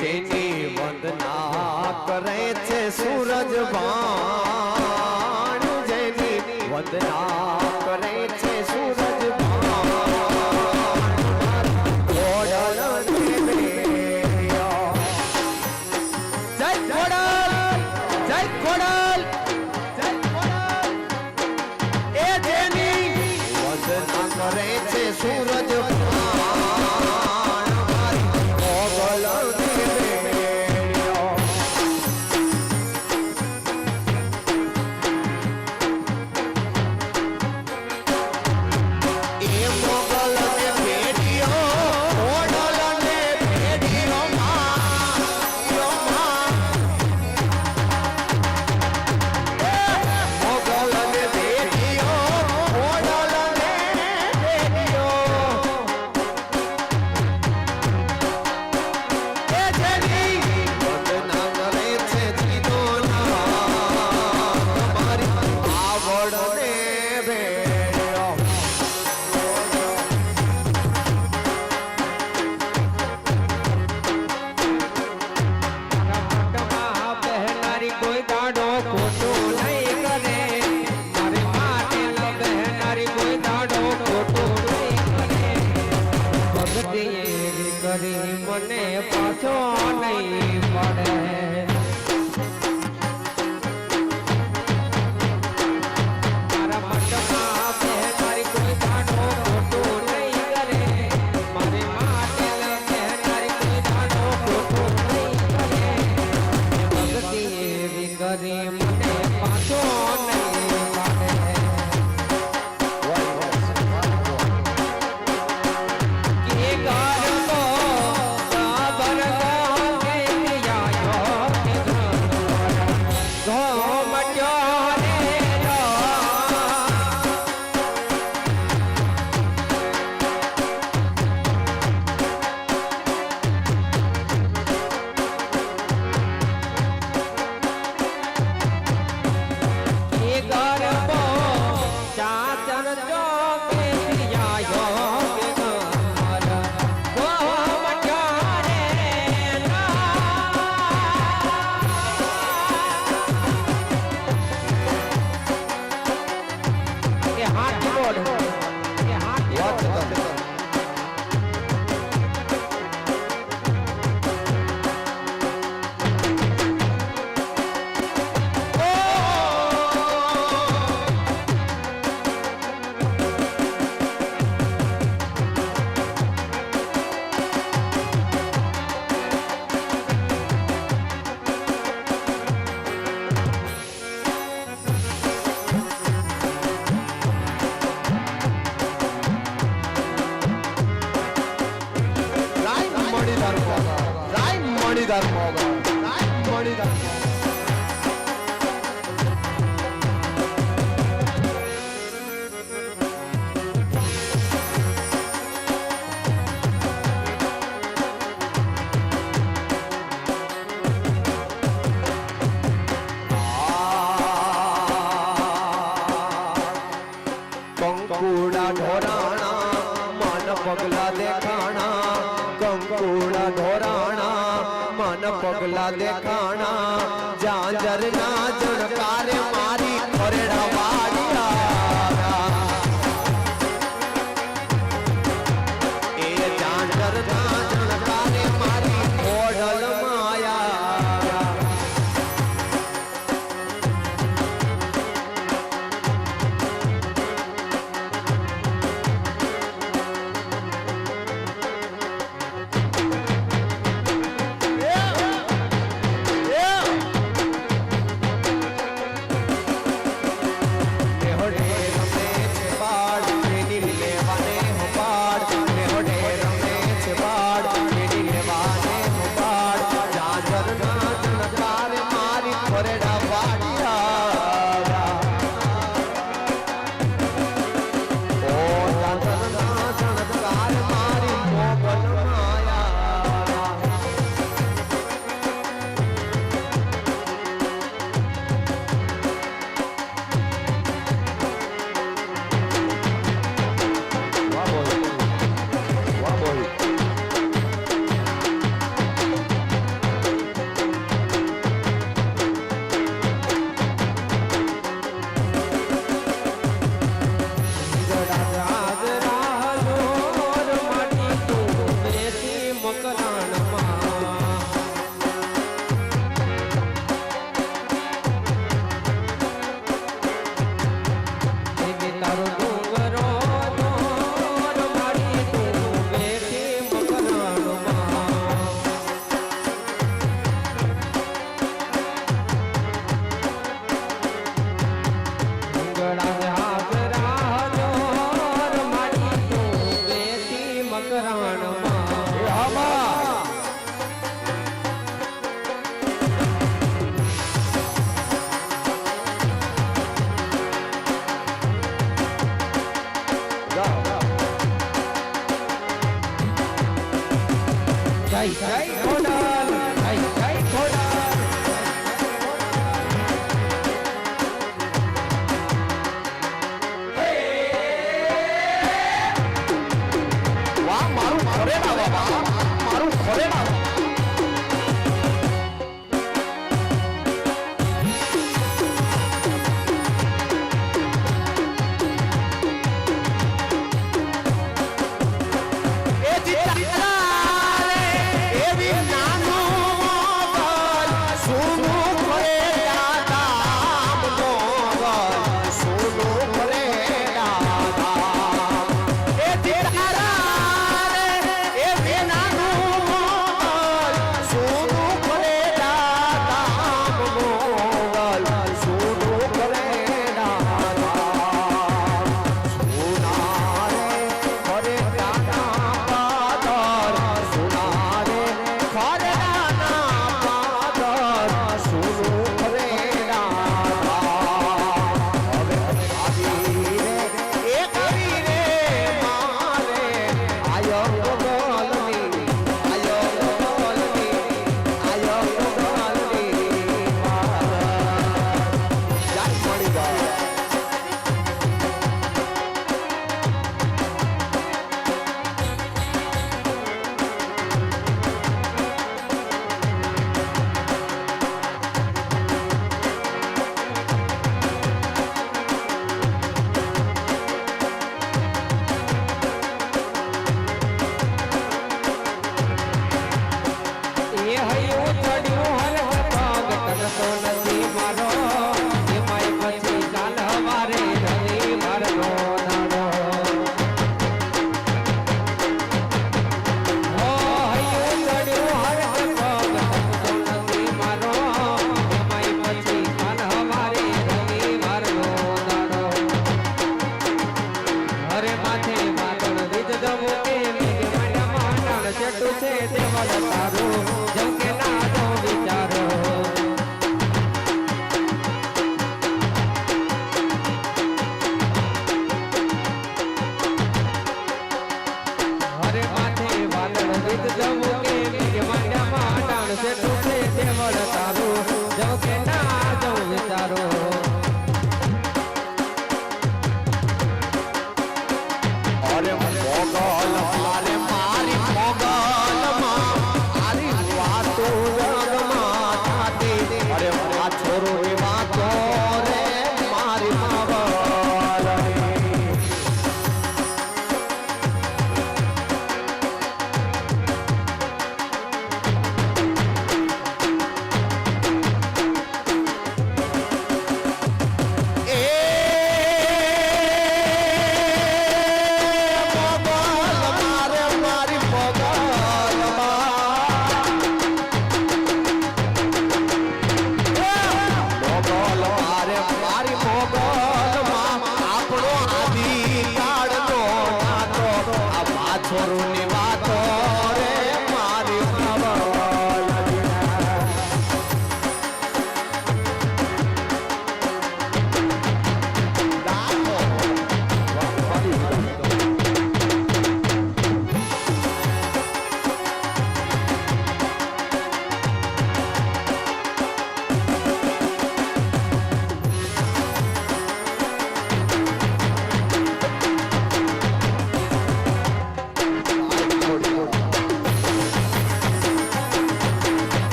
જેની કરી મને પાછો નહીં પડે. I got mother. Money. જાંજર મારું ખોલે ના વિદ જવું કે માંડ્યા માં ટાણ છે ટૂટે દેવળતા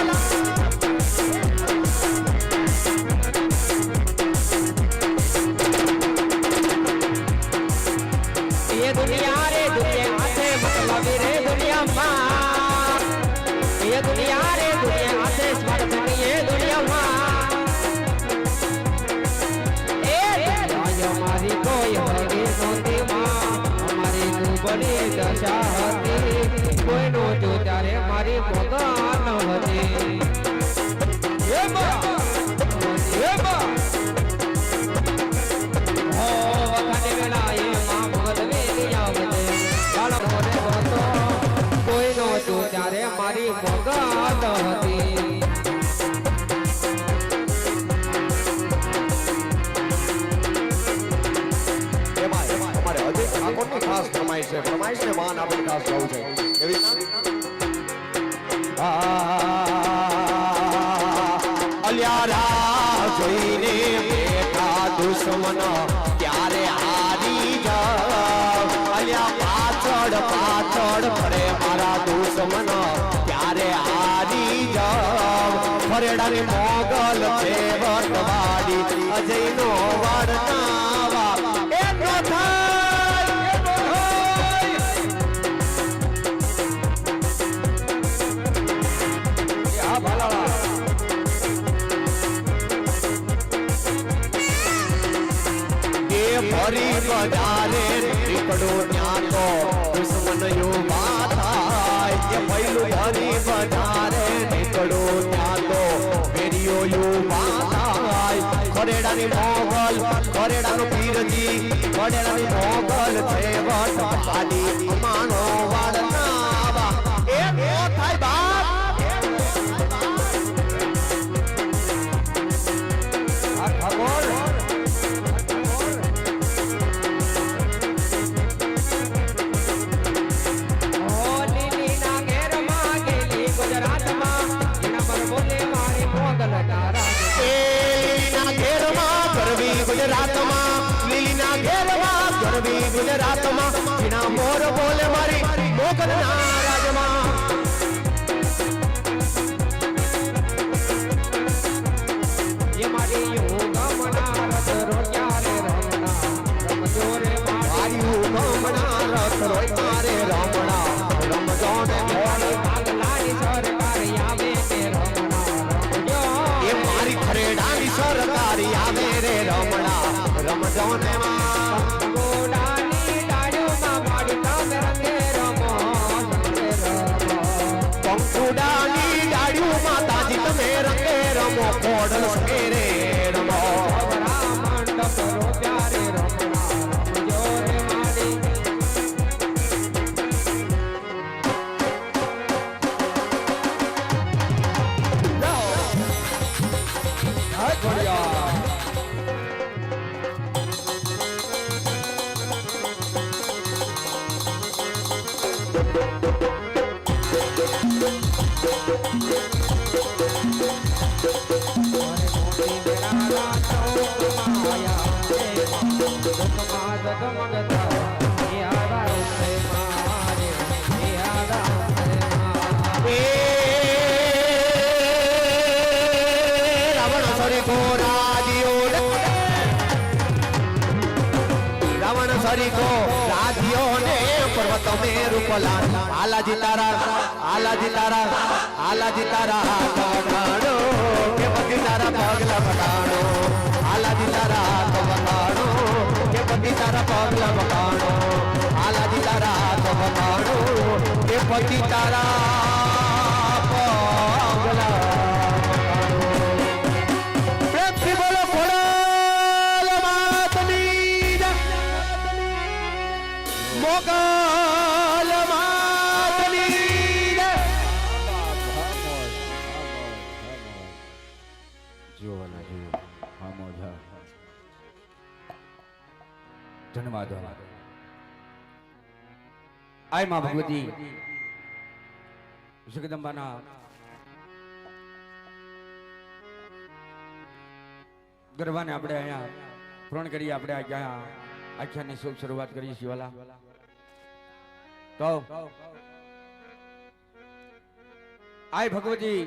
Bye. ને વાહન આપણે ખાસ થવું છે એવી જોઈને બેઠા દુશ્મન ક્યારે હારી જાવ? અલ્યા પાછળ પાછળ ફરે મારા દુશ્મન ત્યારે હારી જાવ? ફરેડાની મોગલ છે વટવાડી અજયનો વડનાવા ફરી પધારે નીકળો ત્યાં તો દુશ્મન યુવા થાય કે પહેલું ફરી પધારે નીકળો ત્યાં તો ફેરીઓ યુવા થાય ખરેડાની મોગલ ખરેડાનું છે વટ આદિ અમાનો જેલમાં ગરબી ગુજરાતમાં, વિના મોર બોલે મારી મોગલના રાજમાં મારી ખરેડાની સરકારી આવે રે રમણા. રમજો ને માં રૂપલા આલાજી તારા આલાજી તારા આલાજી તારા હાથ વગાડો કે પતિ તારા પગલા વગાડો આલાજી તારા હાથ વગાડો કે પતિ તારા પગલા વગાડો આલાજી તારા હાથ વગાડો કે પતિ તારા પગલા પ્રેમથી જન્માદો આયમાં ભગવતી. જગદંબાના. ગરબાને આપણે અહીંયા પૂર્ણ કરીએ આપણે અહીંયા આખ્યાનની શુભ શરૂઆત કરીએ છીએ, વાલા. તો આય ભગવતી,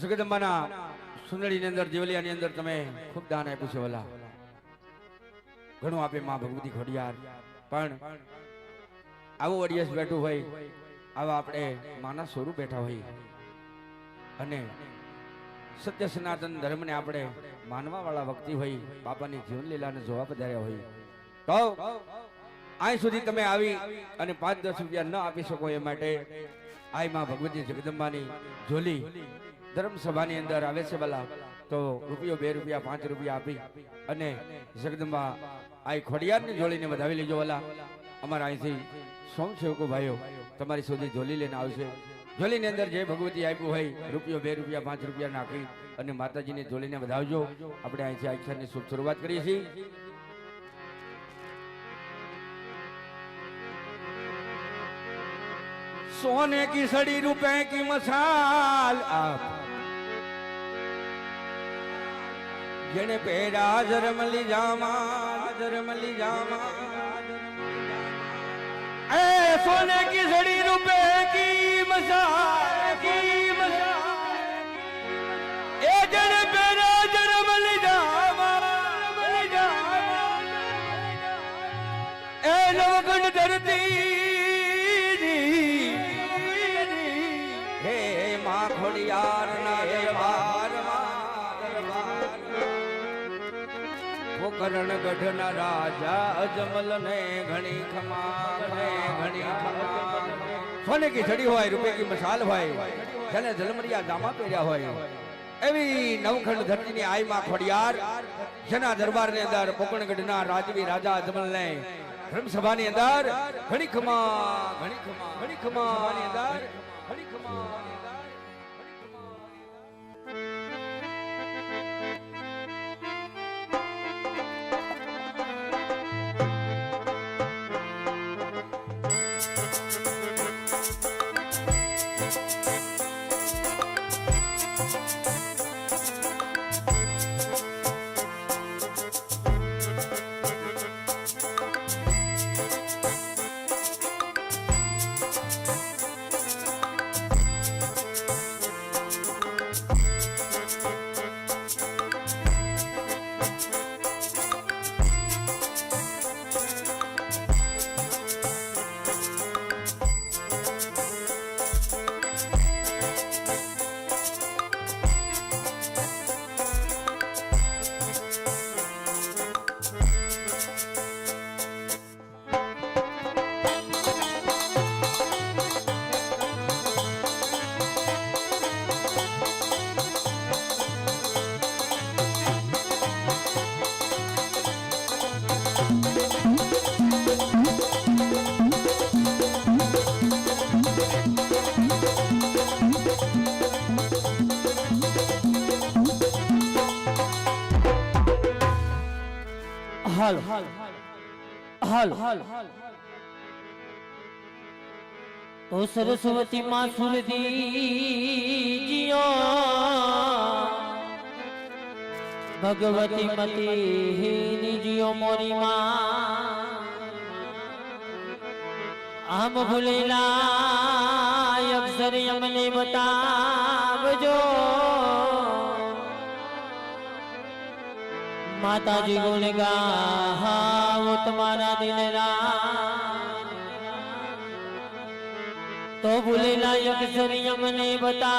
જગદંબાના સુંદરીની અંદર, દેવલિયાની અંદર તમે ખૂબ દાન આપ્યું છે, વાલા. ઘણું આપે માં ભગવતી ખોડિયાર. પણ આવું ઓડિયન્સ બેઠું હોય આવા આપણે માના સ્વરૂપ બેઠા હોય. અને સત્ય સનાતન ધર્મને આપણે માનવા વાળા વ્યક્તિ હોય બાપાની જીવન લીલાને જોવા પધાર્યા હોય. તો અહીં સુધી તમે આવી અને પાંચ દસ રૂપિયા ન આપી શકો એ માટે આઈ માં ભગવતી જગદંબાની ઝોલી ધર્મ સભાની અંદર આવે છે બલા તો રૂપિયો બે રૂપિયા પાંચ રૂપિયા આપી અને જગદંબા આઈ ખોડિયારની ઝોલીને વધાવી લેજો વાલા અમારા અહીંથી સ્વયંસેવકો ભાઈઓ તમારી સુધી ઝોલી લઈને આવશે ઝોલીની અંદર જે ભગવતી આપ્યું હોય રૂપિયો બે રૂપિયા પાંચ રૂપિયા નાખી અને માતાજીની ઝોલીને વધાવજો આપણે અહીંથી આખ્યાનની શુભ શરૂઆત કરીએ છીએ सोने की सड़ी रुपए की मसाल आप जने पेड़ा जरमली जामा जरमली जामा ए सोने की सड़ी रुपए की मसाल की પોકરણ ગઢ ના રાજા અજમલ ને ઘણી ખમા ઘણી ખમા સોને કી જડી હોય, રૂપે કી મશાલ હોય, જેને જલમરિયા દામા પહેર્યા હોય. એવી નવખંડ ધરતીની આઈમાં ખોડિયાર, જેના દરબારની અંદર પોકણગઢના રાજવી રાજા અજમલ ને ધર્મસભાની અંદર ઘણી ખમા ઘણી ખમા ઘણી ખમાની અંદર ઘણી ખમા હાલ. ઓ સરસ્વતી માં જીઓ ભગવતી મતી નિજીઓ મોરી માં આમ ભૂલેલા અક્ષર અમને બતાવજો. माता जी गुण ने वो तुम्हारा दिन राम तो भूलेला यक्षरी ने बता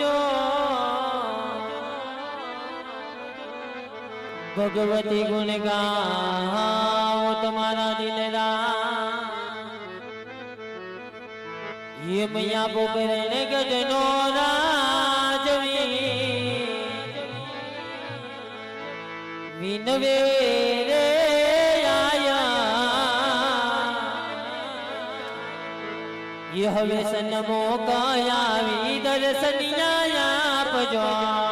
जो भगवती गुण हा वो तुम्हारा दिन राम ये मैया को करने વિનવે રે આયા. હવે સનમો કાયાવી દર્શનિયા આપજો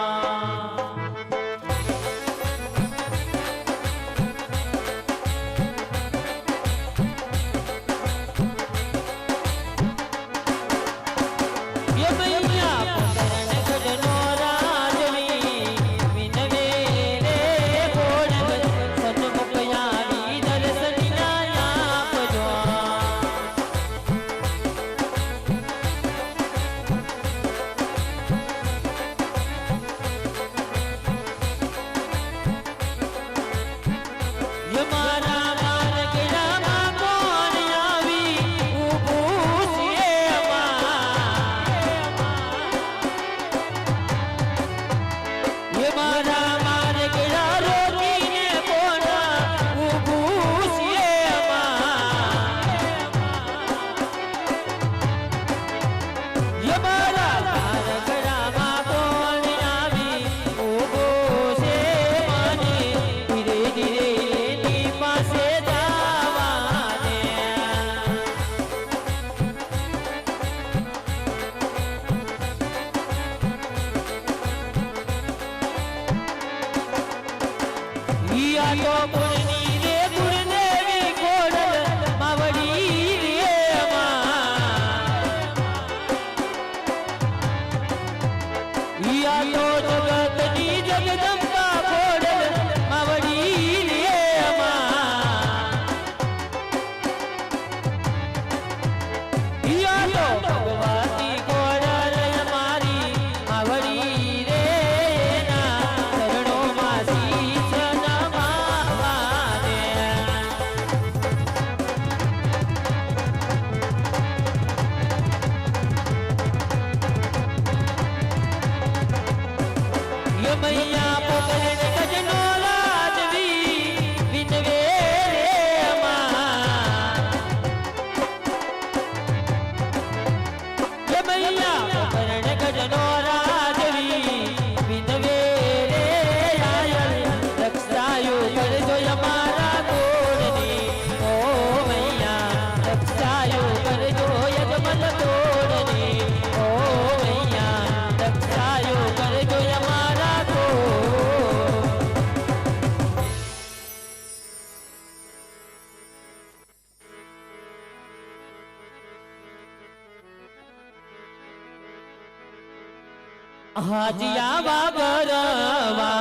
હાજિયા બાબરવા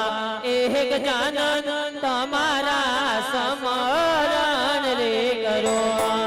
એક જાનન તમારા સમરણ રે કરો.